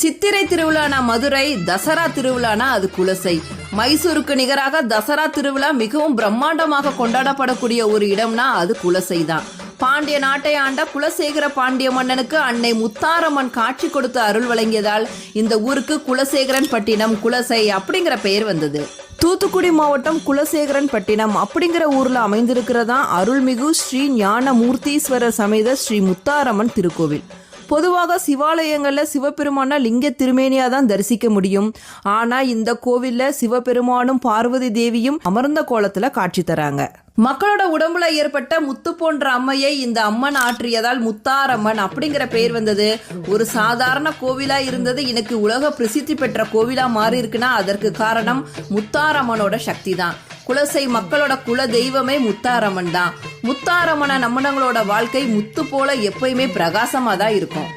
சித்திரை திருவிழானா மதுரை தசரா திருவிழானா அது குலசை. மைசூருக்கு நிகராக தசரா திருவிழா மிகவும் பிரம்மாண்டமாக கொண்டாடப்படக்கூடிய ஒரு இடம்னா அது குலசை தான் பாண்டிய நாட்டை ஆண்ட குலசேகர பாண்டிய மன்னனுக்கு அன்னை முத்தாரம்மன் காட்சி கொடுத்து அருள் வழங்கியதால் இந்த ஊருக்கு குலசேகரன் பட்டினம் குலசை அப்படிங்கிற பெயர் வந்தது. தூத்துக்குடி மாவட்டம் குலசேகரன் பட்டினம் அப்படிங்கிற ஊர்ல அமைந்திருக்கிறதா அருள்மிகு ஸ்ரீ ஞான மூர்த்தீஸ்வரர் சமேத ஸ்ரீ முத்தாரம்மன் திருக்கோவில். பொதுவாக சிவாலயங்களில் சிவபெருமான லிங்க திருமேனியா தான் தரிசிக்க முடியும். ஆனா இந்த கோவில்ல சிவபெருமானும் பார்வதி தேவியும் அமர்ந்த கோலத்துல காட்சி தராங்க. மக்களோட உடம்புல ஏற்பட்ட முத்து போன்ற அம்மையை இந்த அம்மன் ஆற்றியதால் முத்தாரம்மன் அப்படிங்கிற பெயர் வந்தது. ஒரு சாதாரண கோவிலா இருந்தது. எனக்கு உலக பிரசித்தி பெற்ற கோவிலா மாறி இருக்குன்னா அதற்கு காரணம் முத்தாரம்மனோட சக்தி தான் குலசை மக்களோட குல தெய்வமே முத்தாரம்மன் தான். முத்தாரம்மனை நம்மனங்களோட வாழ்க்கை முத்து போல எப்பயுமே பிரகாசமாக தான் இருக்கும்.